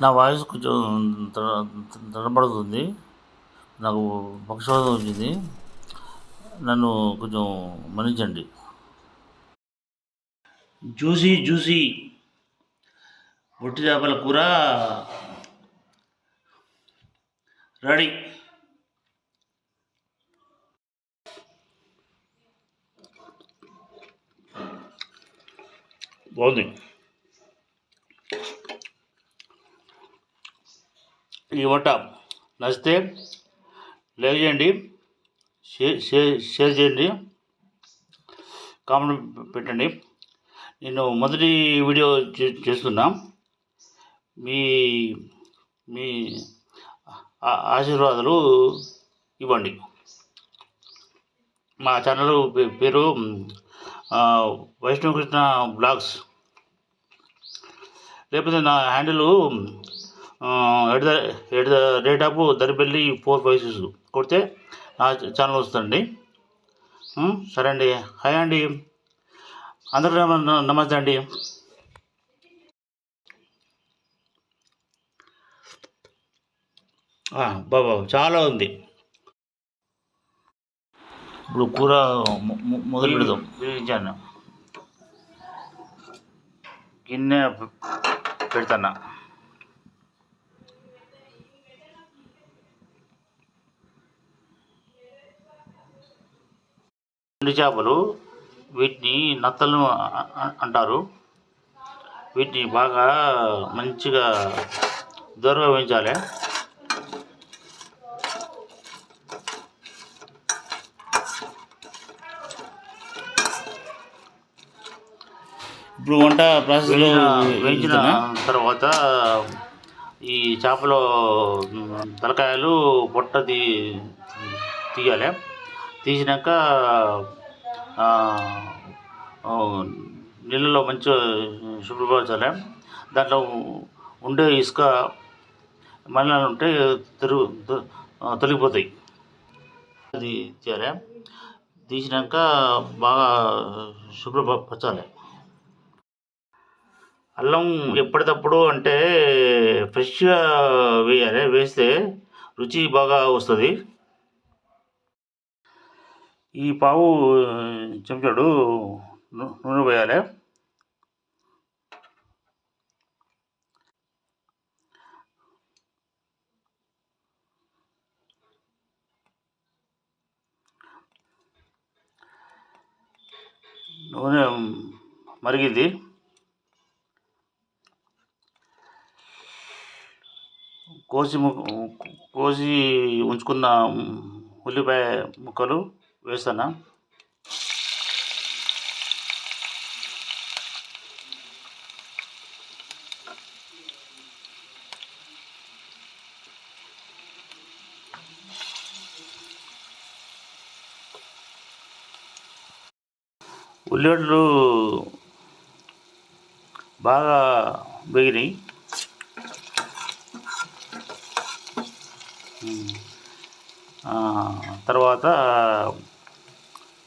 నా వాయిస్ కొంచెం తడబడుతుంది నాకు పక్షవాతం వచ్చింది నన్ను కొంచెం మన్నించండి. జ్యూసీ జ్యూసీ పొట్టి చేపల కూర. రెడీ. బాగుంది. ఈ వంట నచ్చితే లైక్ చేయండి షేర్ షేర్ షేర్ చేయండి కామెంట్ పెట్టండి. నేను మొదటి వీడియో చే- చేస్తున్నా. మీ మీ ఆశీర్వాదాలు ఇవ్వండి. మా ఛానల్ పే- పేరు వైష్ణవకృష్ణ బ్లాగ్స్. లేకపోతే నా handle at the at the rate of Daripalli four five six కొడితే నా ఛానల్ వస్తుందండి. సరే అండి. హాయ్ అండి. అందరికీ నమ- నమస్తే అండి. బాబా చాలా ఉంది. ఇప్పుడు కూర మొదలు పెడదాం. గిన్నె పె- పెడతాను? ఎండు చేపలు వీటిని నత్తలు అంటారు. వీటిని బాగా మంచిగా దూరంగా వేయించాలి. ఇప్పుడు వంట ప్రాసెస్లో వేయించిన తర్వాత ఈ చేపలో తలకాయలు పొట్ట తీ తీయాలి. తీసినాక నీళ్ళలో మంచిగా శుభ్రపరచాలి. దాంట్లో ఉండే ఇసుక మళ్ళీ ఉంటే తిరుగు తొలగిపోతాయి. అది తీయాలి. తీసినాక బాగా శుభ్రపరచాలి. అల్లం ఎప్పటికప్పుడు అంటే ఫ్రెష్గా వేయాలి. వేస్తే రుచి బాగా వస్తుంది. ఈ పావు చెంచాడు నూనె పోయాలి. నూనె మరిగింది. కోసి ము- కోసి ఉంచుకున్న ఉల్లిపాయ ముక్కలు వేస్తాను? ఉల్లిగడ్డలు బాగా వేగినాయి. తర్వాత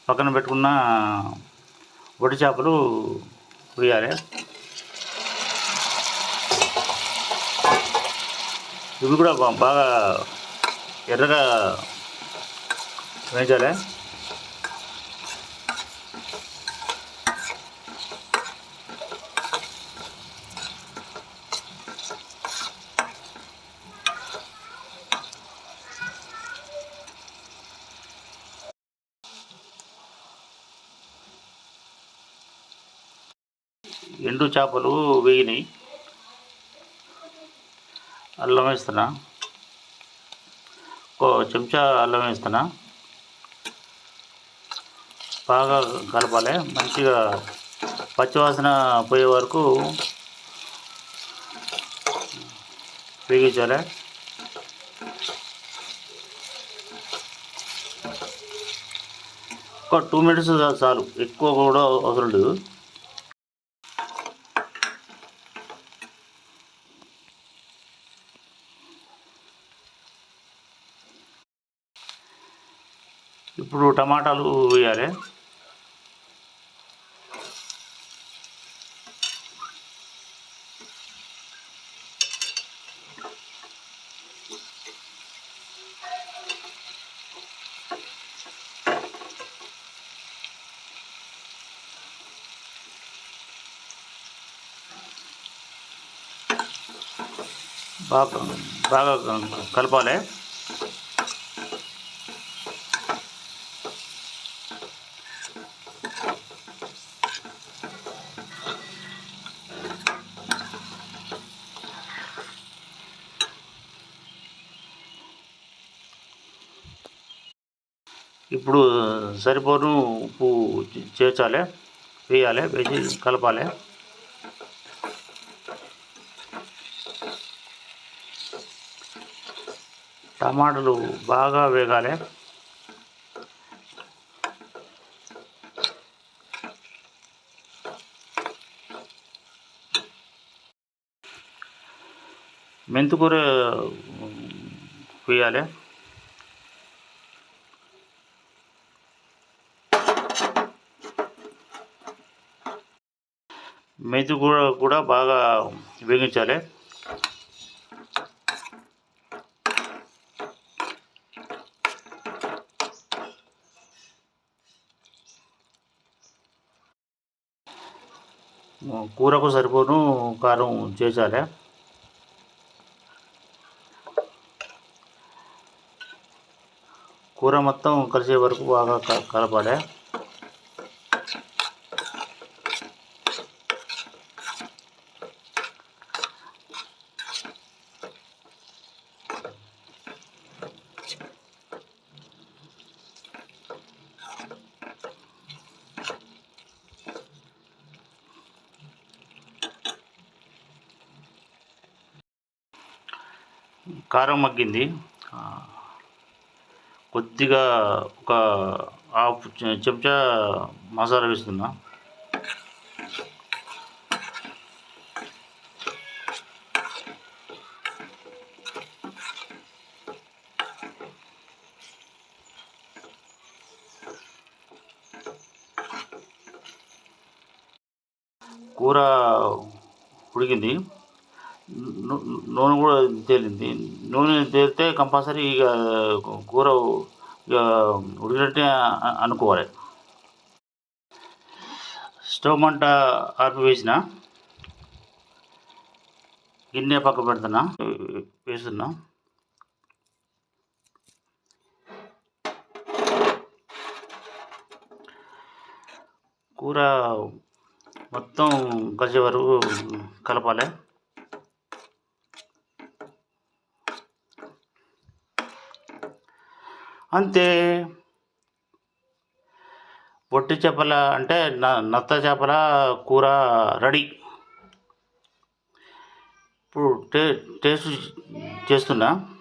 పక్కన పెట్టుకున్న వడి చేపలు వేయాలి ఇవి కూడా బాగా ఎర్రగా వేయించాలి. ఎండు చేపలు వేగినాయి. అల్లం వేస్తున్నా. ఒక చెంచా అల్లం వేస్తున్నా. బాగా కలపాలి. మంచిగా పచ్చివాసన పోయే వరకు వేగించాలి. ఒక టూ మినిట్స్ చాలు. ఎక్కువ కూడా అవసరం లేదు. ఇప్పుడు టమాటాలు వేయాలి. బాగా బాగా కలపాలి. ఇప్పుడు సరిపోను ఉప్పు చేర్చాలి వేయాలి వేసి కలపాలి. టమాటాలు బాగా వేగాలి. మెంతికూర వేయాలి. మెంతి కూడా కూడా బాగా వేగించాలి. కూరకు సరిపోను కారం చేసాలి కూర మొత్తం కలిసే వరకు బాగా కలపాలి. కారం మగ్గింది. కొద్దిగా ఒక హాఫ్ చెంచా మసాలా వేస్తున్నా. కూర ఉడికింది. నూనె కూడా తేలింది. నూనె తేలితే కంపల్సరీ ఇక కూర ఇక ఉడికినట్టే అనుకోవాలి. స్టవ్ మంట ఆర్పివేసిన గిన్నె పక్క పెడుతున్నా వేస్తున్నా. కూర మొత్తం కలిసే వరకు కలపాలి. అంతే. పొట్టి చేపల అంటే న- నత్త చేపల కూర రెడీ. ఇప్పుడు టే టేస్ట్ చేస్తున్నా.